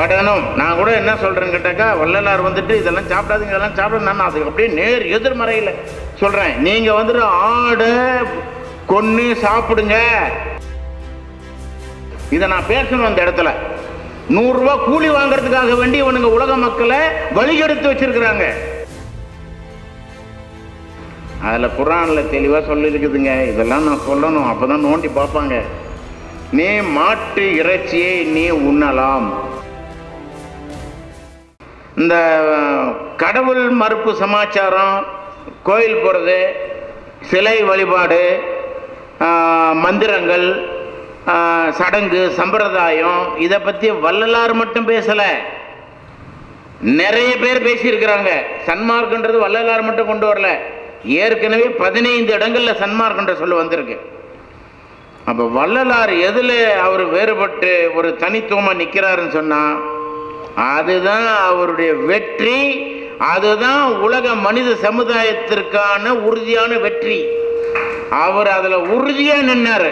படணும் நான் கூட என்ன சொல்கிறேன்னு கேட்டாக்கா வள்ளலார் வந்துட்டு இதெல்லாம் சாப்பிடாதீங்க இதெல்லாம் சாப்பிட நான் அதுக்கு அப்படியே நேர் எதிர்மறையில் சொல்கிறேன் நீங்கள் வந்துட்டு ஆடை கொன்று சாப்பிடுங்க. இதை நான் பேசணும் அந்த இடத்துல. நூறுரூவா கூலி வாங்குறதுக்காக வேண்டி இவனுங்க உலக மக்களை வழிகெடுத்து வச்சிருக்கிறாங்க. அதில் குரானில் தெளிவாக சொல்லியிருக்குதுங்க இதெல்லாம் நான் சொல்லணும். அப்போ தான் நோண்டி பார்ப்பாங்க. நீ மாட்டு இறைச்சியை நீ உண்ணலாம். இந்த கடவுள் மறுப்பு சமாச்சாரம் கோயில் போகிறது சிலை வழிபாடு மந்திரங்கள் சடங்கு சம்பிரதாயம் இதை பற்றி வள்ளலார் மட்டும் பேசலை. நிறைய பேர் பேசியிருக்கிறாங்க. சன்மார்க்கன்றது வள்ளலார் மட்டும் கொண்டு வரல. ஏற்கனவே பதினைந்து இடங்களில் சன்மார்க்கன்ற சொல்ல வந்திருக்கு. அப்போ வள்ளலார் எதில் அவர் வேறுபட்டு ஒரு தனித்துவமாக நிற்கிறாருன்னு சொன்னால் அதுதான் அவருடைய வெற்றி அதுதான் உலக மனித சமுதாயத்திற்கான உறுதியான வெற்றி. அவர் அதில் உறுதியாக நின்னார்.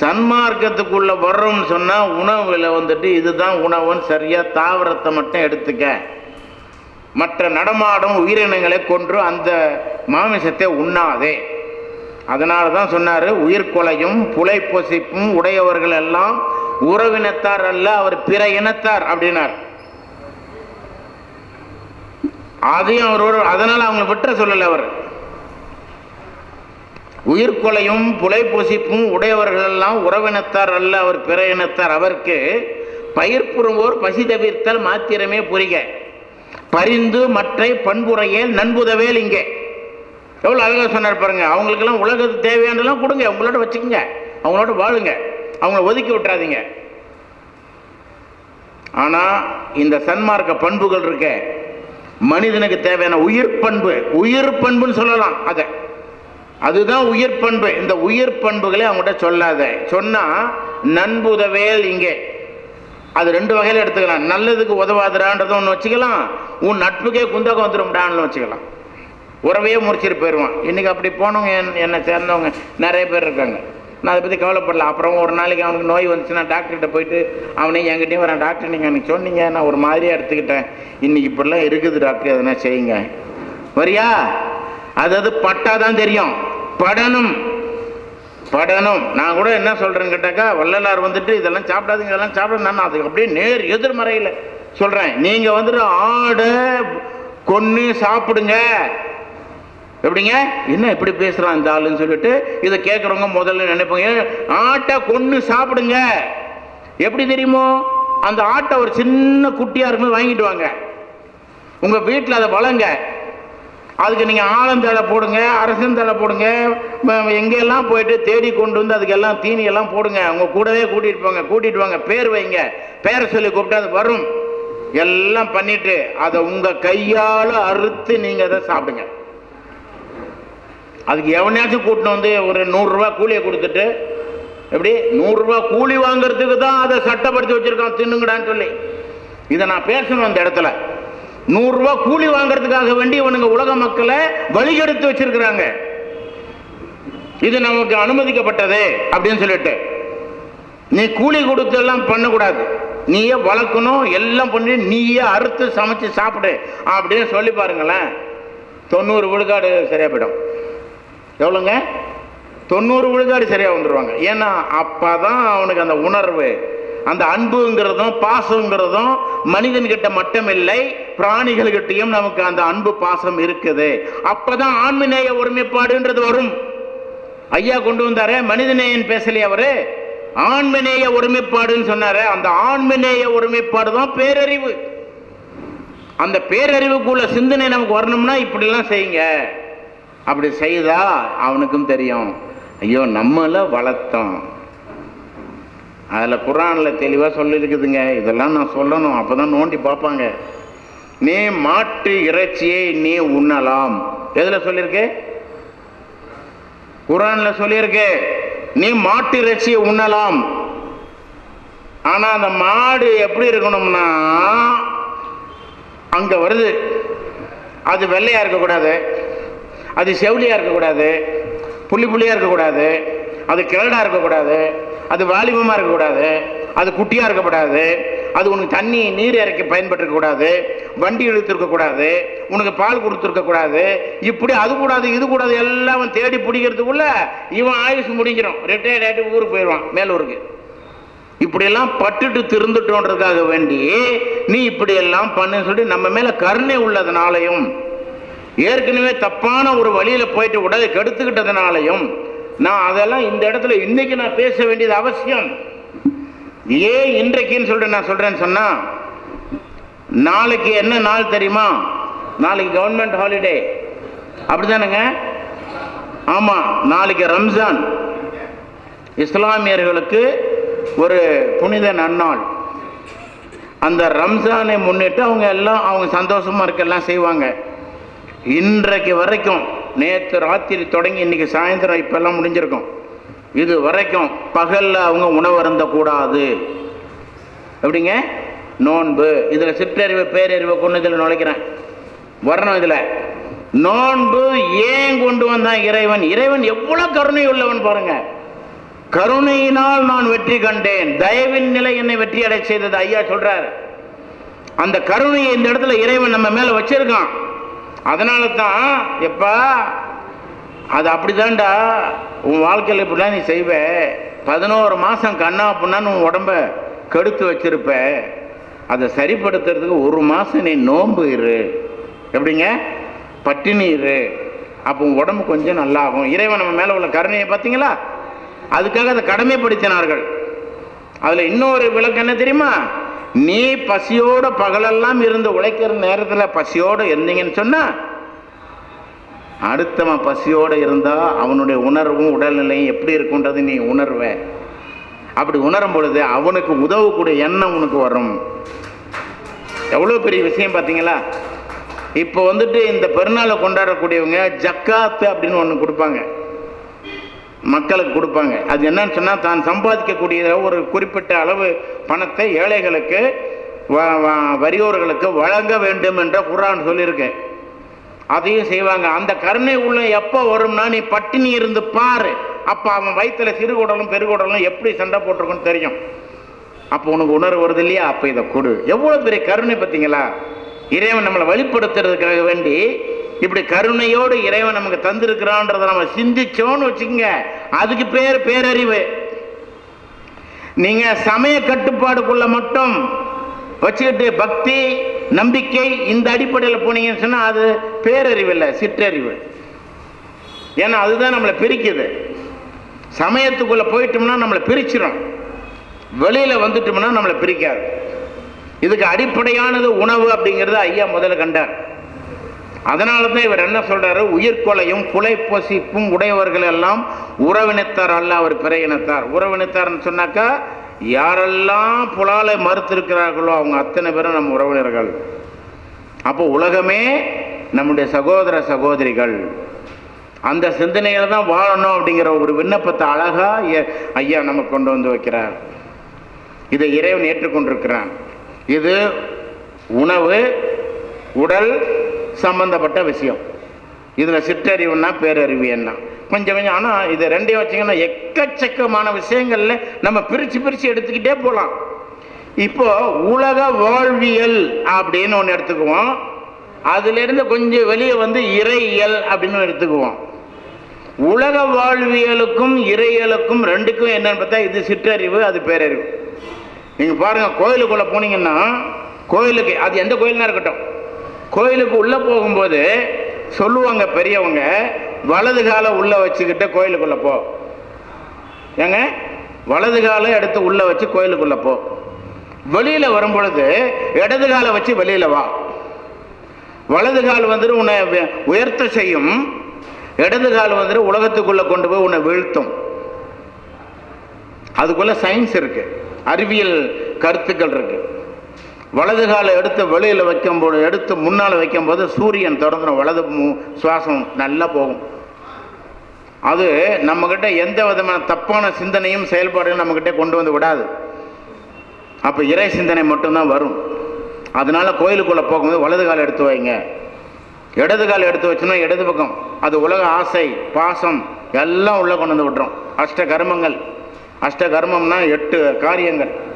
சன்மார்க்கத்துக்குள்ள வர்றோம்னு சொன்னால் உணவில் வந்துட்டு இதுதான் உணவுன்னு சரியாக தாவரத்தை மட்டும் எடுத்துக்க. மற்ற நடமாடும் உயிரினங்களை கொன்று அந்த மாமிசத்தை உண்ணாதே. அதனால தான் சொன்னார் உயிர்கொலையும் புலை பொசிப்பும் உடையவர்கள் எல்லாம் உறவினத்தார் அல்ல அவர் பிற இனத்தார் அப்படின்னார். அதையும் அவர் அதனால் அவங்க விட்டுற சொல்லலை அவர். உயிர்கொலையும் புலை பொசிப்பும் உடையவர்கள் எல்லாம் உறவினத்தார் அல்ல அவர் பிற இனத்தார். அவருக்கு பயிர் புறுவோர் பசி தவிர்த்தல் மாத்திரமே புரிக. பரிந்து மற்றை பண்புரையேல் நண்புதவேல் இங்கே. எவ்வளோ அழகாக சொன்னார் பாருங்க. அவங்களுக்கெல்லாம் உலகத்துக்கு தேவையானதெல்லாம் கொடுங்க. அவங்களோட வச்சுக்கோங்க. அவங்களோட வாழுங்க. அவங்கள ஒதுக்கி விட்றாதீங்க ஆனால் இந்த சன்மார்க்க பண்புகள் இருக்க. மனிதனுக்கு தேவையான உயிர் பண்பு. உயிர் பண்புன்னு சொல்லலாம் அதை. அதுதான் உயிர் பண்பு. இந்த உயிர் பண்புகளை அவங்ககிட்ட சொல்லாத. சொன்னால் நண்புதவேல் இங்கே. அது ரெண்டு வகையில் எடுத்துக்கலாம். நல்லதுக்கு உதவாதுறான்றது ஒன்று வச்சுக்கலாம். உன் நட்புக்கே குந்தகம் வந்துடும்டான்னு வச்சுக்கலாம். உறவையே முறிச்சிட்டு போயிடுவான் இன்றைக்கி அப்படி போனவங்க என்- என்னை சேர்ந்தவங்க நிறைய பேர் இருக்காங்க. நான் அதை பற்றி கவலைப்படல. அப்புறம் ஒரு நாளைக்கு அவனுக்கு நோய் வந்துச்சுன்னா டாக்டர்கிட்ட போயிட்டு அவனே என்கிட்டையும் வரேன். டாக்டர் நீங்கள் எனக்கு சொன்னீங்க. நான் ஒரு மாதிரியாக எடுத்துக்கிட்டேன். இன்னைக்கு இப்படிலாம் இருக்குது டாக்டர் எதனா செய்யுங்க. வரியா? அதாவது பட்டா தான் தெரியும். படணும். படணும். நான் கூட என்ன சொல்கிறேன்னு கேட்டாக்கா வள்ளலார் வந்துட்டு இதெல்லாம் சாப்பிடாதீங்க. இதெல்லாம் சாப்பிட நான் அதுக்கு அப்படியே நேர் எதிர்மறையில் சொல்கிறேன் நீங்கள் வந்துட்டு ஆடை கொன்று சாப்பிடுங்க. எப்படிங்க? என்ன இப்படி பேசுகிறான் இந்த ஆளுன்னு சொல்லிட்டு இதை கேட்குறவங்க முதல்ல நினைப்பாங்க. ஆட்டை கொன்று சாப்பிடுங்க. எப்படி தெரியுமோ? அந்த ஆட்டை ஒரு சின்ன குட்டியாக இருக்கும்போது வாங்கிட்டு வாங்க. உங்கள் வீட்டில் அதை வளங்க. அதுக்கு நீங்கள் ஆழந்தழை போடுங்க அரசந்தழை போடுங்க. எங்கெல்லாம் போயிட்டு தேடி கொண்டு வந்து அதுக்கெல்லாம் தீனி எல்லாம் போடுங்க. அவங்க கூடவே கூட்டிகிட்டு போங்க கூட்டிகிட்டு வாங்க. பேர் வைங்க. பேரை சொல்லி கூப்பிட்டு அது வரும். எல்லாம் பண்ணிட்டு அதை உங்கள் கையால் அறுத்து நீங்கள் அதை சாப்பிடுங்க. அதுக்கு எவனையாச்சும் கூட்டின்னு வந்து ஒரு நூறுரூவா கூலியை கொடுத்துட்டு எப்படி? நூறுரூவா கூலி வாங்குறதுக்கு தான் அதை சட்டப்படுத்தி வச்சிருக்கான் தின்னுங்கடான்னு சொல்லி. இதை நான் பேசணும் அந்த இடத்துல. நூறுரூவா கூலி வாங்குறதுக்காக வேண்டி இவனுங்க உலக மக்களை வழிகெடுத்து வச்சிருக்கிறாங்க. இது நமக்கு அனுமதிக்கப்பட்டது அப்படின்னு சொல்லிட்டு. நீ கூலி கொடுத்து எல்லாம் பண்ணக்கூடாது. நீயே வளர்க்கணும் எல்லாம் பண்ணி நீயே அறுத்து சமைச்சு சாப்பிடு அப்படின்னு சொல்லி பாருங்களேன். தொண்ணூறு விழுக்காடு சரியா போயிடும். எவ்வளோங்க? தொண்ணூறு விழுக்காடு சரியாக வந்துடுவாங்க ஏன்னா அப்போ தான் அவனுக்கு அந்த உணர்வு அந்த அன்புங்கிறதும் பாசங்கிறதும் மனிதன்கிட்ட மட்டும் இல்லை பிராணிகள்கிட்டயும் நமக்கு அந்த அன்பு பாசம் இருக்குது. அப்பதான் ஆண்மநேய ஒருமைப்பாடுன்றது வரும். ஐயா கொண்டு வந்தாரு மனிதநேயன் பேசலையே அவரு. ஆண்மநேய ஒருமைப்பாடுன்னு சொன்னாரே அந்த ஆண்மநேய ஒருமைப்பாடு தான் பேரறிவு. அந்த பேரறிவுக்குள்ள சிந்தனை நமக்கு வரணும்னா இப்படிலாம் செய்யுங்க. அப்படி செய்தா அவனுக்கும் தெரியும். ஐயோ நம்மளை வளர்த்தோம். அதில் குரானில் தெளிவாக சொல்லியிருக்குதுங்க இதெல்லாம் நான் சொல்லணும். அப்போ தான் நோண்டி பார்ப்பாங்க. நீ மாட்டு இறைச்சியை நீ உண்ணலாம். எதில் சொல்லியிருக்கு? குரானில் சொல்லியிருக்கு. நீ மாட்டு இறைச்சியை உண்ணலாம். ஆனால் அந்த மாடு எப்படி இருக்கணும்னா அங்கே வருது. அது வெள்ளையாக இருக்கக்கூடாது. அது செவிலியாக இருக்கக்கூடாது புள்ளி புள்ளியாக இருக்கக்கூடாது அது கிழடாக இருக்கக்கூடாது அது வாலிபமாக இருக்கக்கூடாது அது குட்டியாக இருக்கக்கூடாது அது உனக்கு தண்ணி நீர் இறக்கி பயன்பட்டுருக்கக்கூடாது வண்டி இழுத்துருக்கக்கூடாது உனக்கு பால் கொடுத்துருக்கக்கூடாது இப்படி அது கூடாது இது கூடாது எல்லாம் தேடி பிடிக்கிறதுக்குள்ள இவன் ஆயுசு முடிஞ்சிடும் ரிட்டையர்ட் ஆகிட்டு ஊருக்கு போயிடுவான் மேலூருக்கு. இப்படியெல்லாம் பட்டுட்டு திருந்துட்டோன்றதுக்காக வேண்டி நீ இப்படியெல்லாம் பண்ணுன்னு சொல்லி நம்ம மேலே கருணை உள்ளதுனாலையும் ஏற்கனவே தப்பான ஒரு வழியில் போயிட்டு உடலை கெடுத்துக்கிட்டதுனாலையும் நான் அதெல்லாம் இந்த இடத்துல இன்னைக்கு நான் பேச வேண்டியது அவசியம். ஏன் இன்றைக்குன்னு சொல்லிட்டு நான் சொல்றேன்னு சொன்னா நாளைக்கு என்ன நாள் தெரியுமா? நாளைக்கு கவர்மெண்ட் ஹாலிடே அப்படிதானுங்க ஆமா நாளைக்கு ரம்ஜான். இஸ்லாமியர்களுக்கு ஒரு புனித நன்னாள். அந்த ரம்ஜானை முன்னிட்டு அவங்க எல்லாம் அவங்க சந்தோஷமா எல்லாம் செய்வாங்க. இன்றைக்கு வரைக்கும் நேற்று ராத்திரி தொடங்கி இன்னைக்கு சாயந்தரம் இப்போல்லாம் முடிஞ்சிருக்கும். இது வரைக்கும் பகலில் அவங்க உணவு அருந்தக்கூடாது எப்படிங்க? நோன்பு. இதில் சிற்றறிவு பேரறிவை கொண்டு இதில் நுழைக்கிறேன். வரணும் இதில். நோன்பு ஏன் கொண்டு வந்தான் இறைவன்? இறைவன் எவ்வளோ கருணை உள்ளவன் பாருங்க. கருணையினால் நான் வெற்றி கண்டேன். தயவின் நிலை என்னை வெற்றி அடை செய்தது ஐயா சொல்றாரு. அந்த கருணையை இந்த இடத்துல இறைவன் நம்ம மேலே வச்சிருக்கான். அதனால தான் எப்பா அது அப்படிதான்டா உன் வாழ்க்கையில் இப்படிலாம் நீ செய்வ. பதினோரு மாதம் கண்ணா புண்ணான்னு உன் உடம்ப கெடுத்து வச்சிருப்ப. அதை சரிப்படுத்துறதுக்கு ஒரு மாதம் நீ நோன்பு இரு. எப்படிங்க? பட்டினி இரு. அப்போ உன் உடம்பு கொஞ்சம் நல்லாகும். இறைவன் நம்ம மேலே உள்ள கருணையை பார்த்தீங்களா? அதுக்காக அதை கடமைப்படுத்தினார்கள். அதில் இன்னொரு விளக்கு என்ன தெரியுமா? நீ பசியோட பகலெல்லாம் இருந்து உழைக்கிற நேரத்தில் பசியோடு இருந்தீங்கன்னு சொன்னால் அடுத்தவன் பசியோடு இருந்தால் அவனுடைய உணர்வும் உடல்நிலையும் எப்படி இருக்குன்றது நீ உணர்வ. அப்படி உணரும் பொழுது அவனுக்கு உதவக்கூடிய எண்ணம் உனக்கு வரும். எவ்வளோ பெரிய விஷயம் பார்த்தீங்களா? இப்போ வந்துட்டு இந்த பெருநாளை கொண்டாடக்கூடியவங்க ஜக்காத்து அப்படின்னு ஒன்று கொடுப்பாங்க. மக்களுக்கு கொடுப்பாங்க. அது என்னன்னு சொன்னால் தான் சம்பாதிக்கக்கூடிய ஒரு குறிப்பிட்ட அளவு பணத்தை ஏழைகளுக்கு வ- வ- வறியோர்களுக்கு வழங்க வேண்டும் என்ற குரான் சொல்லியிருக்கேன் அதையும் செய்வாங்க. அந்த கருணை உள்ள எப்போ வரும்னா நீ பட்டினி இருந்து பாரு. அப்போ அவன் வயிற்றுல சிறுகுடலும் பெருகுடலும் எப்படி சண்டை போட்டிருக்குன்னு தெரியும். அப்போ உனக்கு உணர்வு வருது இல்லையா? அப்போ இதை கொடு. எவ்வளோ பெரிய கருணை பார்த்தீங்களா? இறைவன் நம்மளை வெளிப்படுத்துறதுக்காக வேண்டி இப்படி கருணையோடு இறைவன் நமக்கு தந்திருக்கிறான்றதை நம்ம சிந்திச்சோன்னு வச்சுக்கோங்க. அதுக்கு பேர் பேரறிவு. நீங்க சமய கட்டுப்பாடுக்குள்ள மட்டும் வச்சுக்கிட்டு பக்தி நம்பிக்கை இந்த அடிப்படையில் போனீங்கன்னு சொன்னால் அது பேரறிவு இல்லை சிற்றறிவு. ஏன்னா அதுதான் நம்மளை பிரிக்குது. சமயத்துக்குள்ள போயிட்டோம்னா நம்மளை பிரிச்சிடும் வெளியில் வந்துட்டோம்னா நம்மளை பிரிக்காது. இதுக்கு அடிப்படையானது உணவு அப்படிங்கிறது ஐயா முதல்ல கண்டார். அதனால தான் இவர் என்ன சொல்றாரு? உயிர்கொலையும் புலை பொசிப்பும் உடையவர்கள் எல்லாம் உறவினத்தார் அல்ல அவர் பிற இனத்தார். உறவினத்தார்னு சொன்னாக்கா யாரெல்லாம் புலாலை மறுத்திருக்கிறார்களோ அவங்க அத்தனை பேரும் நம்ம உறவினர்கள். அப்போ உலகமே நம்முடைய சகோதர சகோதரிகள். அந்த சிந்தனையில தான் வாழணும் அப்படிங்கிற ஒரு விண்ணப்பத்தை அழகா ஐயா- நம்ம கொண்டு வந்து வைக்கிறார். இதை இறைவன் ஏற்றுக்கொண்டிருக்கிறான். இது உணவு உடல் சம்பந்தப்பட்ட விஷயம். இதில் சிற்றறிவுன்னா பேரறிவு என்ன? கொஞ்சம் கொஞ்சம் ஆனால் இதை ரெண்டையும் வச்சிங்கன்னா எக்கச்சக்கமான விஷயங்களில் நம்ம பிரித்து பிரித்து எடுத்துக்கிட்டே போகலாம் இப்போ உலக வாழ்வியல் அப்படின்னு ஒன்று எடுத்துக்குவோம். அதிலிருந்து கொஞ்சம் வெளியே வந்து இறையியல் அப்படின்னு எடுத்துக்குவோம். உலக வாழ்வியலுக்கும் இறையியலுக்கும் ரெண்டுக்கும் என்னன்னு பார்த்தா இது சிற்றறிவு அது பேரறிவு. நீங்கள் பாருங்கள் கோயிலுக்குள்ளே போனீங்கன்னா கோயிலுக்கு அது எந்த கோயில்னா இருக்கட்டும். கோயிலுக்கு உள்ளே போகும்போது சொல்லுவாங்க பெரியவங்க வலது காலை உள்ளே வச்சுக்கிட்டு கோயிலுக்குள்ளே போ. ஏங்க? வலது காலை எடுத்து உள்ளே வச்சு கோயிலுக்குள்ளே போ. வெளியில் வரும்பொழுது இடது காலை வச்சு வெளியில் வா. வலது கால் வந்துட்டு உன்னை உயர்த்த செய்யும். இடது கால் வந்துட்டு உலகத்துக்குள்ளே கொண்டு போய் உன்னை வீழ்த்தும். அதுக்குள்ளே சயின்ஸ் இருக்குது அறிவியல் கருத்துக்கள் இருக்குது வலது காலை எடுத்து வெளியில் வைக்கும்போது எடுத்து முன்னால் வைக்கும்போது சூரியன் தொடர்ந்துடும் வலது மு- சுவாசம் நல்லா போகும். அது நம்மக்கிட்ட எந்த விதமான தப்பான சிந்தனையும் செயல்பாடையும் நம்மக்கிட்ட கொண்டு வந்து விடாது. அப்போ இறை சிந்தனை மட்டும்தான் வரும். அதனால கோயிலுக்குள்ளே போகும்போது வலது கால் எடுத்து வைங்க. இடது கால் எடுத்து வச்சோன்னா இடது பக்கம். அது உலக ஆசை பாசம் எல்லாம் உள்ளே கொண்டு வந்து விட்டுரும். அஷ்ட கர்மங்கள். அஷ்ட கர்மம்னா எட்டு காரியங்கள்.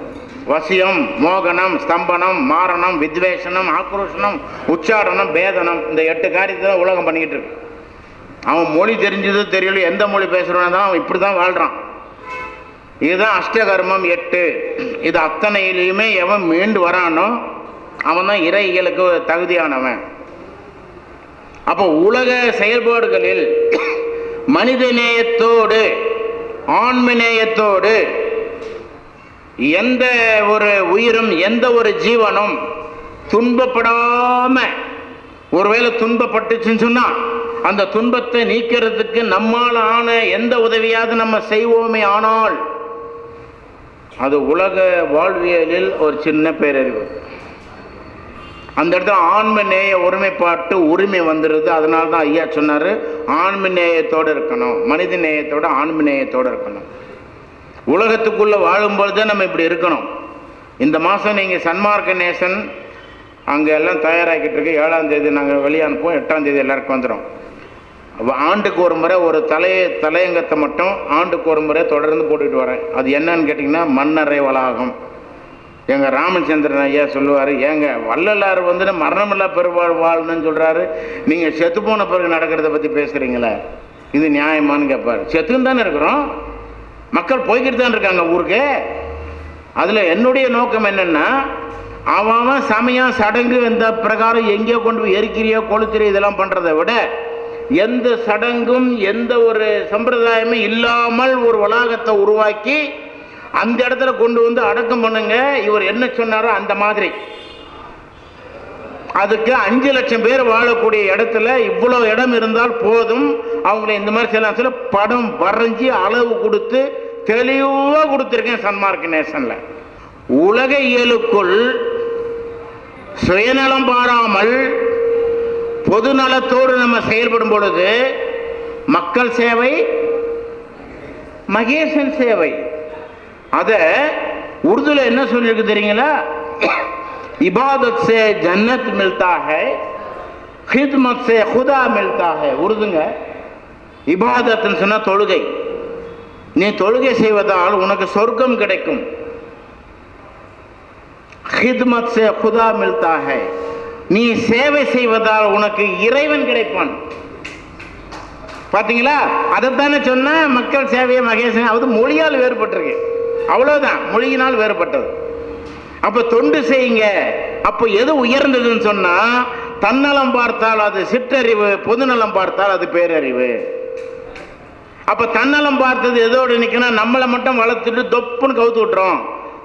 வசியம் மோகனம் ஸ்தம்பனம் மாரணம் வித்வேஷனம் ஆக்ரோஷனம் உச்சாரணம் பேதனம் இந்த எட்டு காரியத்தை தான் உலகம் பண்ணிக்கிட்டு இருக்கு. அவன் மொழி தெரிஞ்சது தெரியல எந்த மொழி பேசுகிறவனா தான் அவன் இப்படி தான் வாழ்கிறான் இதுதான் அஷ்டகர்மம் எட்டு. இது அத்தனையிலையுமே எவன் மீண்டு வரானோ அவன் தான் இறைகளுக்கு தகுதியானவன். அப்போ உலக செயல்பாடுகளில் மனிதநேயத்தோடு ஆன்மநேயத்தோடு எந்த ஒரு உயிரும் எந்த ஒரு ஜீவனும் துன்பப்படாம ஒருவேளை துன்பப்பட்டுச்சுன்னு சொன்னா அந்த துன்பத்தை நீக்கிறதுக்கு நம்மால் ஆன எந்த உதவியாவது நம்ம செய்வோமே ஆனால் அது உலக வாழ்வியலில் ஒரு சின்ன பேரறிவு. அந்த இடத்துல ஆன்ம நேய ஒருமைப்பாட்டு உரிமை வந்துடுது அதனால தான் ஐயா சொன்னார் ஆன்ம நேயத்தோடு இருக்கணும். மனித நேயத்தோடு ஆன்ம நேயத்தோடு இருக்கணும். உலகத்துக்குள்ளே வாழும்பொழுது நம்ம இப்படி இருக்கணும். இந்த மாதம் நீங்கள் சன்மார்க்க நேசன் அங்கே எல்லாம் தயாராகிக்கிட்டு இருக்கு. ஏழாம் தேதி நாங்கள் வெளியே அனுப்புவோம் எட்டாம் தேதி எல்லாருக்கும் வந்துடும் ஆண்டுக்கு ஒரு முறை ஒரு தலைய தலையங்கத்தை மட்டும் ஆண்டுக்கு ஒரு முறை தொடர்ந்து போட்டுக்கிட்டு வரேன். அது என்னன்னு கேட்டிங்கன்னா மன்னரை வளாகம். எங்கள் ராமச்சந்திரன் ஐயா சொல்லுவார் ஏங்க வள்ளலார் வந்து மரணமில்லா பெருவாழ் வாழணும்னு சொல்கிறாரு நீங்கள் செத்து போன பிறகு நடக்கிறத பற்றி பேசுகிறீங்களே இது நியாயமான்னு கேட்பார் செத்துன்னு தானே இருக்கிறோம். மக்கள் போய்கிட்டு தான் இருக்காங்க ஊருக்கு. அதில் என்னுடைய நோக்கம் என்னென்னா அவன் சமயம் சடங்கு இந்த பிரகாரம் எங்கேயோ கொண்டு போய் எரிக்கிறியோ கொளுத்திரியோ இதெல்லாம் பண்ணுறதை விட எந்த சடங்கும் எந்த ஒரு சம்பிரதாயமும் இல்லாமல் ஒரு வளாகத்தை உருவாக்கி அந்த இடத்துல கொண்டு வந்து அடக்கம் பண்ணுங்க. இவர் என்ன சொன்னாரோ அந்த மாதிரி. அதுக்கு அஞ்சு லட்சம் பேர் வாழக்கூடிய இடத்துல இவ்வளோ இடம் இருந்தால் போதும். அவங்கள இந்த மாதிரி சில சில படம் வரைஞ்சி அளவு கொடுத்து தெளிவாக கொடுத்துருக்கேன் சன்மார்க் நேஷனில். உலக இயலுக்குள் சுயநலம் பாராமல் பொது நலத்தோடு நம்ம செயல்படும் பொழுது மக்கள் சேவை மகேசன் சேவை. அதை உருதுல என்ன சொல்லியிருக்கு தெரியுங்களா? இபாதத் से जन्नत मिलता है खिदमत से खुदा मिलता है உருதுங்க இபாதத்னு சொன்னா தொழுகை நீ தொழுகை செய்வதால் உனக்கு சொர்க்கம் கிடைக்கும் खिदमत से खुदा मिलता है நீ சேவை செய்வதால் உனக்கு இறைவன் கிடைப்பான் பாத்தீங்களா அதைத்தானே சொன்ன மக்கள் சேவையை மகேசன் அது மொழியால் வேறுபட்டிருக்கு அவ்வளவுதான் மொழியினால் வேறுபட்டது அப்ப தொண்டு செய்யுங்க. அப்போ எது உயர்ந்ததுன்னு சொன்னா தன்னலம் பார்த்தால் அது சிற்றறிவு பொதுநலம் பார்த்தால் அது பேரறிவு. அப்ப தன்னலம் பார்த்தது எதோடு நிக்கணும் நம்மளை மட்டும் வளர்த்துட்டு தொப்புன்னு கவுத்து விட்டுறோம்.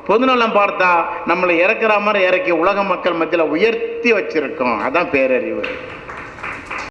பொதுநலம் பார்த்தா நம்மளை இறக்குற மாதிரி இறக்கி உலக மக்கள் மத்தியில் உயர்த்தி வச்சிருக்கோம். அதான் பேரறிவு.